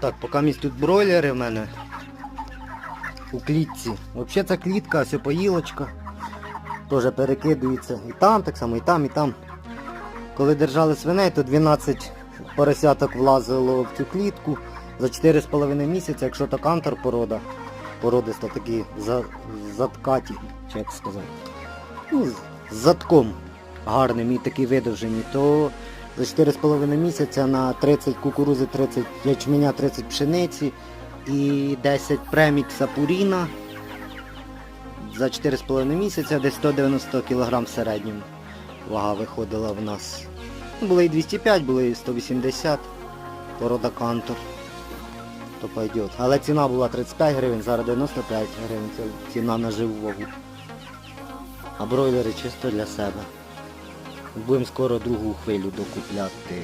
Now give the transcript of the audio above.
Так, поки місць тут бройлери в мене у клітці. Взагалі ця клітка, ось поїлочка. Теж перекидується і там, так само, і там, і там. Коли держали свиней, то 12 поросяток влазило в цю клітку. За 4,5 місяці, якщо то кантор порода, породиста такі за, заткаті, чи як сказати. Ну, з задком гарним і такі видовжені, то за 4,5 місяця на 30 кукурузи, 30 ячменя, 30 пшениці і 10 премікса пуріна. За 4,5 місяця десь 190 кг в середньому вага виходила в нас. Ну, Були і 205, були і 180 порода кантор. То пойдет. Але ціна була 35 гривень, зараз 95 гривень. Це ціна на живу вагу. А бройлери чисто для себе. Будемо скоро другу хвилю докупляти